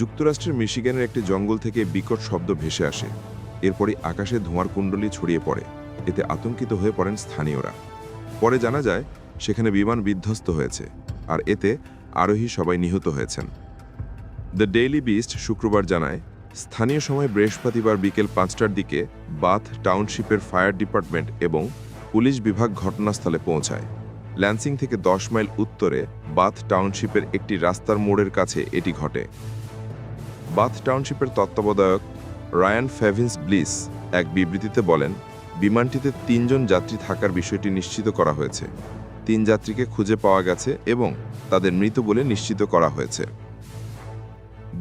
যুক্তরাষ্ট্রের মিশিগানের একটি জঙ্গল থেকে বিকট শব্দ ভেসে আসে। এরপরই আকাশে ধোঁয়ার কুণ্ডলী ছড়িয়ে পড়ে। এতে আতঙ্কিত হয়ে পড়েন স্থানীয়রা। পরে জানা যায়, সেখানে বিমান বিধ্বস্ত হয়েছে, আর এতে আরোহী সবাই নিহত হয়েছেন। দ্য ডেইলি বিস্ট শুক্রবার জানায়, স্থানীয় সময় বৃহস্পতিবার বিকেল পাঁচটার দিকে বাথ টাউনশিপের ফায়ার ডিপার্টমেন্ট এবং পুলিশ বিভাগ ঘটনাস্থলে পৌঁছায়। ল্যান্সিং থেকে দশ মাইল উত্তরে বাথ টাউনশিপের একটি রাস্তার মোড়ের কাছে এটি ঘটে। বাথ টাউনশিপের তত্ত্বাবধায়ক রায়ান ফেভিন্স ব্লিস এক বিবৃতিতে বলেন, বিমানটিতে তিনজন যাত্রী থাকার বিষয়টি নিশ্চিত করা হয়েছে। তিন যাত্রীকে খুঁজে পাওয়া গেছে এবং তাদের মৃত বলে নিশ্চিত করা হয়েছে।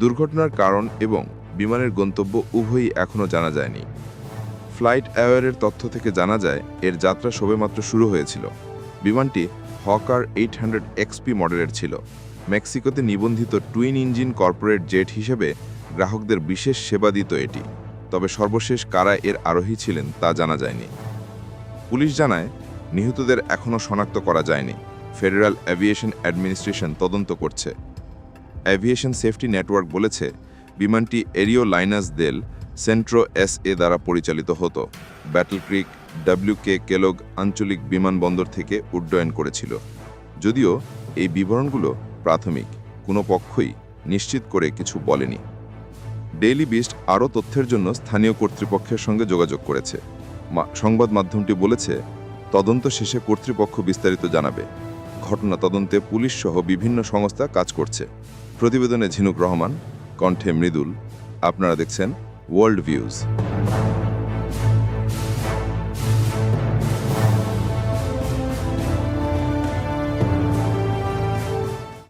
দুর্ঘটনার কারণ এবং বিমানের গন্তব্য উভয়ই এখনও জানা যায়নি। ফ্লাইট অ্যাওয়ারের তথ্য থেকে জানা যায়, এর যাত্রা সবেমাত্র শুরু হয়েছিল। বিমানটি হকার এইট হান্ড্রেড এক্সপি মডেলের ছিল। মেক্সিকোতে নিবন্ধিত টুইন ইঞ্জিন কর্পোরেট জেট হিসেবে গ্রাহকদের বিশেষ সেবা দিত এটি। তবে সর্বশেষ কারা এর আরোহী ছিলেন তা জানা যায়নি। পুলিশ জানায়, নিহতদের এখনও শনাক্ত করা যায়নি। ফেডারেল অ্যাভিয়েশন অ্যাডমিনিস্ট্রেশন তদন্ত করছে। অ্যাভিয়েশন সেফটি নেটওয়ার্ক বলেছে, বিমানটি Aerolineas del Centro S A দ্বারা পরিচালিত হতো। Battle Creek W K Kellogg আঞ্চলিক বিমানবন্দর থেকে উড্ডয়ন করেছিল। যদিও এই বিবরণগুলো প্রাথমিক, কোনো পক্ষই নিশ্চিত করে কিছু বলেনি। ডেইলি বিস্ট আরও তথ্যের জন্য স্থানীয় কর্তৃপক্ষের সঙ্গে যোগাযোগ করেছে। সংবাদ মাধ্যমটি বলেছে, তদন্ত শেষে কর্তৃপক্ষ বিস্তারিত জানাবে। ঘটনা তদন্তে পুলিশ সহ বিভিন্ন সংস্থা কাজ করছে। প্রতিবেদনে ঝিনুক রহমান, কণ্ঠে মৃদুল, আপনারা দেখছেন ওয়ার্ল্ড ভিউজ